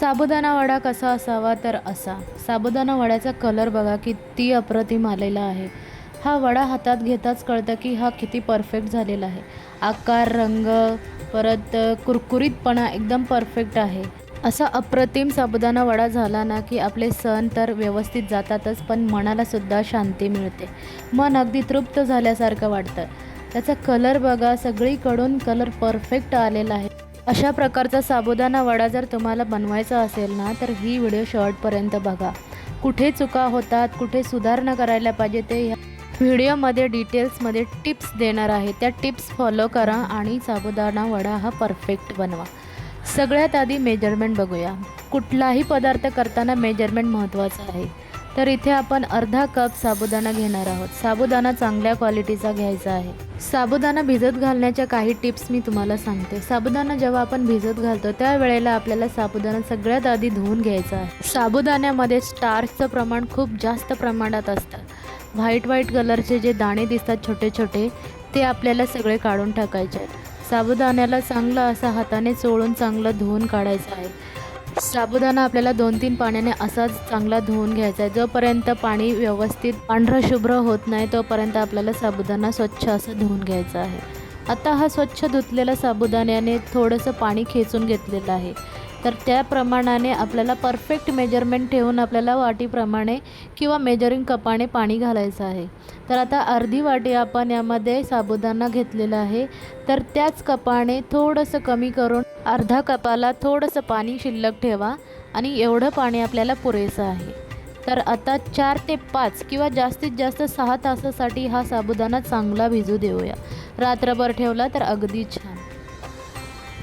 साबुदाणा वडा कसा असावा तर असा. साबुदाणा वड्याचा कलर बघा किती अप्रतिम आलेला आहे. हा वडा हातात घेताच कळतं की हा किती परफेक्ट झालेला आहे. आकार रंग परत कुरकुरीतपणा एकदम परफेक्ट आहे. असा अप्रतिम साबुदाणा वडा झाला ना की आपले सण तर व्यवस्थित जातातच पण मनालासुद्धा शांती मिळते. मन अगदी तृप्त झाल्यासारखं वाटतं. त्याचा कलर बघा सगळीकडून कलर परफेक्ट आलेला आहे. अशा प्रकारचा साबुदाणा वडा जर तुम्हाला बनवायचा असेल ना तर ही व्हिडिओ शॉर्टपर्यंत बघा. कुठे चुका होतात कुठे सुधारणा करायला पाहिजे ते ह्या व्हिडिओमध्ये डिटेल्समध्ये टिप्स देणार आहे. त्या टिप्स फॉलो करा आणि साबुदाणा वडा हा परफेक्ट बनवा. सगळ्यात आधी मेजरमेंट बघूया. कुठलाही पदार्थ करताना मेजरमेंट महत्त्वाचं आहे. तर इथे आपण अर्धा कप साबुदाणा घेणार आहोत. साबुदाणा चांगल्या क्वालिटीचा घ्यायचा आहे. साबुदाणा भिजत घालण्याच्या काही टिप्स मी तुम्हाला सांगते. साबुदाणा जेव्हा आपण भिजत घालतो त्यावेळेला आपल्याला साबुदाणा सगळ्यात आधी धुवून घ्यायचा आहे. साबुदाण्यामध्ये स्टार्चचं प्रमाण खूप जास्त प्रमाणात असतं. व्हाईट व्हाईट कलरचे जे दाणे दिसतात छोटे छोटे ते आपल्याला सगळे काढून टाकायचे आहेत. साबुदाण्याला चांगलं असं हाताने चोळून चांगलं धुवून काढायचं आहे. साबुदाणा आपल्याला दोन तीन पाण्याने असाच चांगला धुवून घ्यायचा आहे. जोपर्यंत पाणी व्यवस्थित पांढरं शुभ्र होत नाही तोपर्यंत आपल्याला साबुदाणा स्वच्छ असं धुवून घ्यायचा आहे. आता हा स्वच्छ धुतलेला साबुदाण्याने थोडंसं पाणी खेचून घेतलेलं आहे. तर त्या प्रमाणाने आपल्याला परफेक्ट मेजरमेंट ठेवून आपल्याला वाटीप्रमाणे किंवा मेजरिंग कपाने पाणी घालायचं आहे. तर आता अर्धी वाटी आपण यामध्ये साबुदाणा घेतलेला आहे. तर त्याच कपाने थोडंसं कमी करून अर्धा कपाला थोडंसं पाणी शिल्लक ठेवा आणि एवढं पाणी आपल्याला पुरेसं आहे. तर आता चार ते पाच किंवा जास्तीत जास्त सहा तासासाठी हा साबुदाणा चांगला भिजू देऊया. रात्रभर ठेवला तर अगदी छान.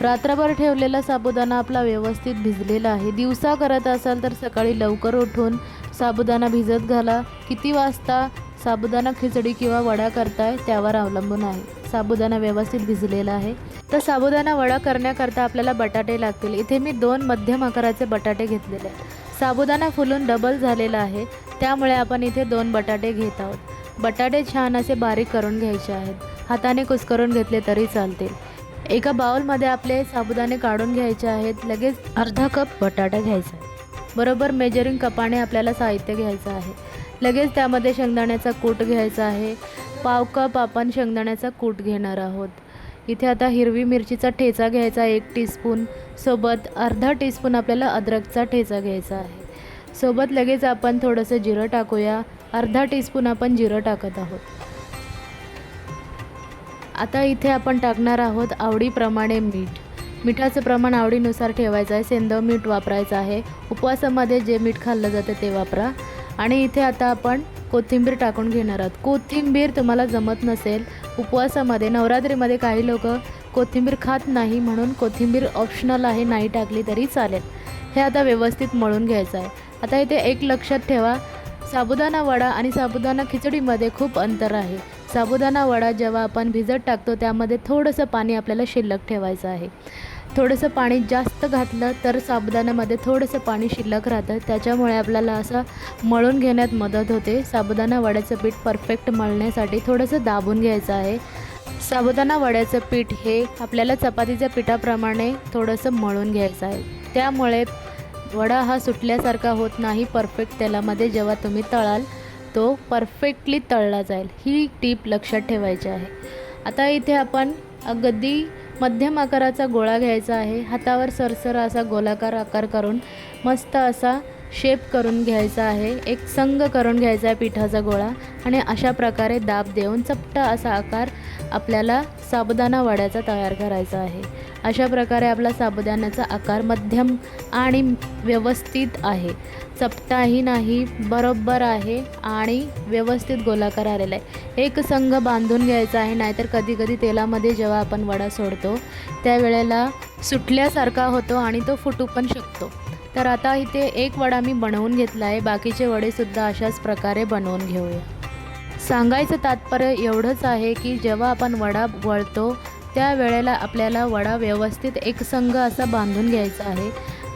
रात्रभर ठेवलेला साबुदाणा आपला व्यवस्थित भिजलेला आहे. दिवसा करत असाल तर सकाळी लवकर उठून साबुदाणा भिजत घाला. किती वाजता साबुदाणा खिचडी किंवा वडा करताय त्यावर अवलंबून आहे. साबुदाणा व्यवस्थित भिजलेला आहे. तर साबुदाणा वडा करण्याकरता आपल्याला बटाटे लागतील. इथे मी दोन मध्यम आकाराचे बटाटे घेतलेले आहेत. साबुदाणा फुलून डबल झालेला आहे. त्यामुळे आपण इथे दोन बटाटे घेत आहोत. बटाटे छान असे बारीक करून घ्यायचे आहेत. हाताने कुस्करून घेतले तरी चालतील. एका बाउलमध्ये आपले साबुदाणे काढून घ्यायचे आहेत. लगेच अर्धा कप बटाटा घ्यायचा बरोबर मेजरिंग कपाने आपल्याला साहित्य घ्यायचं आहे. लगेच त्यामध्ये शेंगदाण्याचा कूट घ्यायचा आहे. पाव कप आपण शेंगदाण्याचा कूट घेणार आहोत. इथे आता हिरवी मिरचीचा ठेचा घ्यायचा एक टीस्पून सोबत अर्धा टीस्पून आपल्याला अद्रकचा ठेचा घ्यायचा आहे. सोबत लगेच आपण थोडंसं जिरं टाकूया. अर्धा टीस्पून आपण जिरं टाकत आहोत. आता इथे आपण टाकणार आहोत आवडीप्रमाणे मीठ. मिठाचं प्रमाण आवडीनुसार ठेवायचं आहे. सेंदव मीठ वापरायचं आहे. उपवासामध्ये जे मीठ खाल्लं जातं ते वापरा. आणि इथे आता आपण कोथिंबीर टाकून घेणार आहोत. कोथिंबीर तुम्हाला जमत नसेल उपवासामध्ये नवरात्रीमध्ये काही लोक कोथिंबीर खात नाही म्हणून कोथिंबीर ऑप्शनल आहे नाही टाकली तरी चालेल. हे आता व्यवस्थित मळून घ्यायचं आहे. आता इथे एक लक्षात ठेवा साबुदाणा वडा आणि साबुदाणा खिचडीमध्ये खूप अंतर आहे. साबुदाणा वडा जेव्हा आपण भिजत टाकतो त्यामध्ये थोडंसं पाणी आपल्याला शिल्लक ठेवायचं आहे. थोडंसं पाणी जास्त घातलं तर साबुदाण्यामध्ये थोडंसं पाणी शिल्लक राहतं. त्याच्यामुळे आपल्याला असं मळून घेण्यात मदत होते. साबुदाणा वड्याचं पीठ परफेक्ट मळण्यासाठी थोडंसं दाबून घ्यायचं आहे. साबुदाणा वड्याचं पीठ हे आपल्याला चपातीच्या पिठाप्रमाणे थोडंसं मळून घ्यायचं आहे. त्यामुळे वडा हा सुटल्यासारखा होत नाही परफेक्ट तेलामध्ये जेव्हा तुम्ही तळाल तो परफेक्टली तळला जाईल. ही टीप लक्षात ठेवायची आहे. आता इथे आपण अगदी मध्यम आकाराचा गोळा घ्यायचा आहे. हातावर सरसर असा गोलाकार आकार करून मस्त असा शेप करून घ्यायचा आहे. एक संग करून घ्यायचा आहे पिठाचा गोळा आणि अशा प्रकारे दाब देऊन चपटा असा आकार आपल्याला साबुदाणा वड्याचा तयार करायचा आहे. अशा प्रकारे आपला साबुदाण्याचा आकार मध्यम आणि व्यवस्थित आहे. चपटाही नाही बरोबर आहे आणि व्यवस्थित गोलाकार आलेला आहे. एक संघ बांधून घ्यायचा आहे नाहीतर कधीकधी तेलामध्ये जेव्हा आपण वडा सोडतो त्यावेळेला सुटल्यासारखा होतो आणि तो फुटू पण शकतो. तर आता इथे एक वडा मी बनवून घेतला आहे बाकीचे वडेसुद्धा अशाच प्रकारे बनवून घेऊया. सांगायचं तात्पर्य एवढंच आहे की जेव्हा आपण वडा वळतो त्यावेळेला आपल्याला वडा व्यवस्थित एकसंघ असा बांधून घ्यायचा आहे.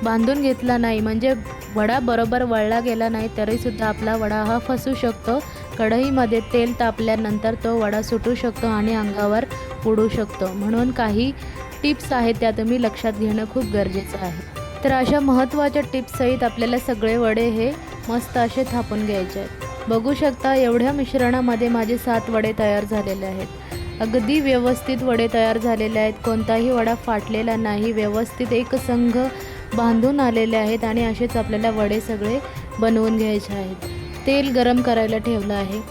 बांधून घेतला नाही म्हणजे वडा बरोबर वळला गेला नाही तरीसुद्धा आपला वडा हा फसू शकतो. कढईमध्ये तेल तापल्यानंतर तो वडा सुटू शकतो आणि अंगावर उडू शकतो. म्हणून काही टिप्स आहेत त्या तुम्ही लक्षात घेणं खूप गरजेचं आहे. तर अशा महत्त्वाच्या टिप्ससहित आपल्याला सगळे वडे हे मस्त असे थापून घ्यायचे आहेत. बघू शकता एवढ्या मिश्रणामध्ये माझे सात वडे तयार झालेले आहेत. अगदी व्यवस्थित वडे तयार झालेले आहेत. कोणताही वडा फाटलेला नाही. व्यवस्थित एक संघ बांधून आलेले आहेत आणि असेच आपल्याला वडे सगळे बनवून घ्यायचे आहेत. तेल गरम करायला ठेवलं आहे.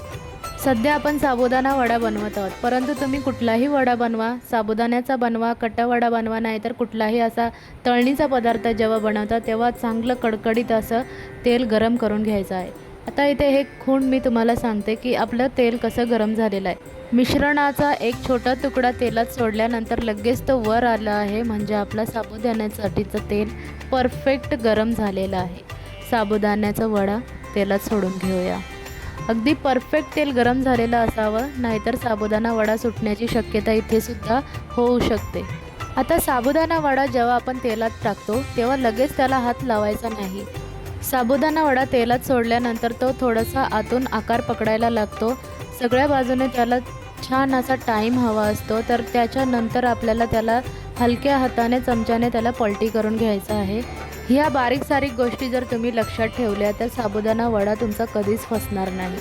सध्या आपण साबुदाणा वडा बनवत आहोत. परंतु तुम्ही कुठलाही वडा बनवा साबुदाण्याचा बनवा कट्टा वडा बनवा नाहीतर कुठलाही असा तळणीचा पदार्थ जेव्हा बनवता तेव्हा चांगलं कडकडीत असं तेल गरम करून घ्यायचं आहे. आता इथे हे खूण मी तुम्हाला सांगते की आपलं तेल कसं गरम झालेलं आहे. मिश्रणाचा एक छोटा तुकडा तेलात सोडल्यानंतर लगेच तो वर आला आहे म्हणजे आपला साबुदाण्यासाठीचं तेल परफेक्ट गरम झालेलं आहे. साबुदाण्याचा वडा तेलात सोडून घेऊया. अगदी परफेक्ट तेल गरम झालेलं असावं नाहीतर साबुदाणा वडा सुटण्याची शक्यता इथे सुद्धा होऊ शकते. आता साबुदाणा वडा जेव्हा आपण तेलात टाकतो तेव्हा लगेच त्याला हात लावायचा नाही. साबुदाणा वडा तेलात सोडल्यानंतर तो थोडासा आतून आकार पकडायला लागतो. सगळ्या बाजूने त्याला छान असा टाईम हवा असतो. तर त्याच्यानंतर आपल्याला त्याला हलक्या हाताने चमच्याने त्याला पलटी करून घ्यायचं आहे. ह्या बारीक सारीक गोष्टी जर तुम्ही लक्षात ठेवल्या तर साबुदाणा वडा तुमचा कधीच फसणार नाही.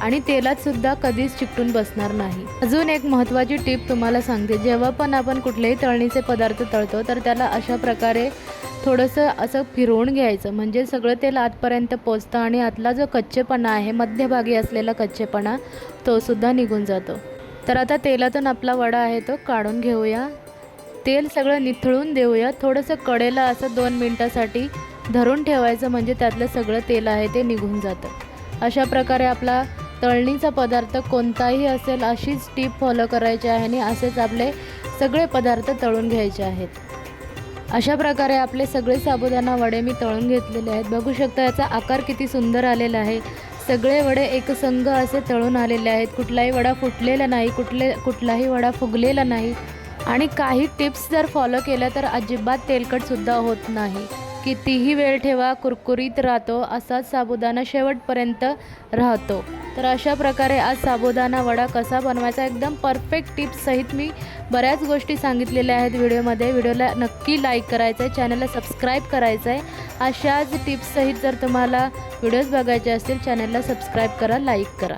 आणि तेलात सुद्धा कधीच चिकटून बसणार नाही. अजून एक महत्त्वाची टीप तुम्हाला सांगते. जेव्हा पण आपण कुठलेही तळणीचे पदार्थ तळतो तर त्याला अशा प्रकारे थोडंसं असं फिरवून घ्यायचं. म्हणजे सगळं तेल आतपर्यंत पोचतं आणि आतला जो कच्चेपणा आहे मध्यभागी असलेला कच्चेपणा तोसुद्धा निघून जातो. तर आता तेलातून आपला वडा आहे तो काढून घेऊया. तेल सगळं निथळून देऊया. थोडंसं कडेला असं दोन मिनटासाठी धरून ठेवायचं. म्हणजे त्यातलं सगळं तेल आहे ते निघून जातं. अशा प्रकारे आपला तळणीचा पदार्थ कोणताही असेल अशीच टीप फॉलो करायची आहे आणि असेच आपले सगळे पदार्थ तळून घ्यायचे आहेत. अशा प्रकारे आपले सगळे साबुदाणा वडे मी तळून घेतलेले आहेत. बघू शकता याचा आकार किती सुंदर आलेला आहे. सगळे वडे एकसंघ असे तळून आलेले आहेत. कुठलाही वडा फुटलेला नाही कुठले कुठलाही वडा फुगलेला नाही. आणि काही टिप्स जर फॉलो केल्या तर अजिबात तेलकटसुद्धा होत नाही. कितीही वेळ ठेवा कुरकुरीत राहतो. असाच साबुदाणा शेवटपर्यंत राहतो. तर अशा प्रकारे आज साबुदाणा वडा कसा बनवायचा एकदम परफेक्ट टिप्ससहित मी बऱ्याच गोष्टी सांगितलेल्या आहेत व्हिडिओमध्ये. व्हिडिओला नक्की लाईक करायचं आहे चॅनलला सबस्क्राईब करायचं आहे अशाच टिप्ससहित जर तुम्हाला व्हिडिओज बघायचे असतील चॅनलला सबस्क्राईब करा लाईक करा.